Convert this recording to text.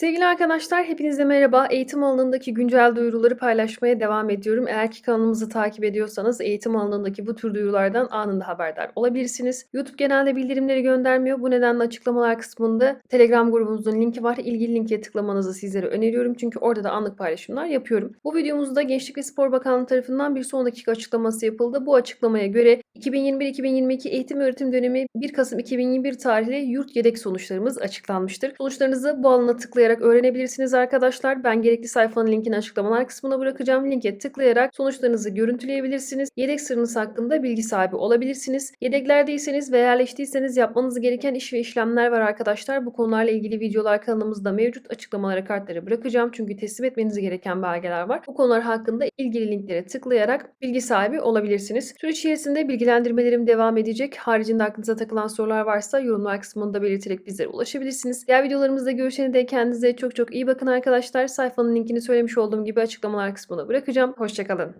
Sevgili arkadaşlar, hepinize merhaba. Eğitim alanındaki güncel duyuruları paylaşmaya devam ediyorum. Eğer ki kanalımızı takip ediyorsanız eğitim alanındaki bu tür duyurulardan anında haberdar olabilirsiniz. YouTube genelde bildirimleri göndermiyor. Bu nedenle açıklamalar kısmında Telegram grubumuzun linki var. İlgili linke tıklamanızı sizlere öneriyorum. Çünkü orada da anlık paylaşımlar yapıyorum. Bu videomuzda Gençlik ve Spor Bakanlığı tarafından bir son dakika açıklaması yapıldı. Bu açıklamaya göre 2021-2022 eğitim öğretim dönemi 1 Kasım 2021 tarihli yurt yedek sonuçlarımız açıklanmıştır. Sonuçlarınızı bu alana tıklayarak öğrenebilirsiniz arkadaşlar. Ben gerekli sayfanın linkini açıklamalar kısmına bırakacağım. Linke tıklayarak sonuçlarınızı görüntüleyebilirsiniz. Yedek sırrınız hakkında bilgi sahibi olabilirsiniz. Yedeklerdeyseniz ve yerleştiyseniz yapmanız gereken iş ve işlemler var arkadaşlar. Bu konularla ilgili videolar kanalımızda mevcut. Açıklamalara kartları bırakacağım. Çünkü teslim etmeniz gereken belgeler var. Bu konular hakkında ilgili linklere tıklayarak bilgi sahibi olabilirsiniz. Süreç içerisinde bilgilendirmelerim devam edecek. Haricinde aklınıza takılan sorular varsa yorumlar kısmında belirterek bizlere ulaşabilirsiniz. Diğer videolarımızda görüşene dek kendinize çok çok iyi bakın arkadaşlar. Sayfanın linkini söylemiş olduğum gibi açıklamalar kısmına bırakacağım. Hoşçakalın.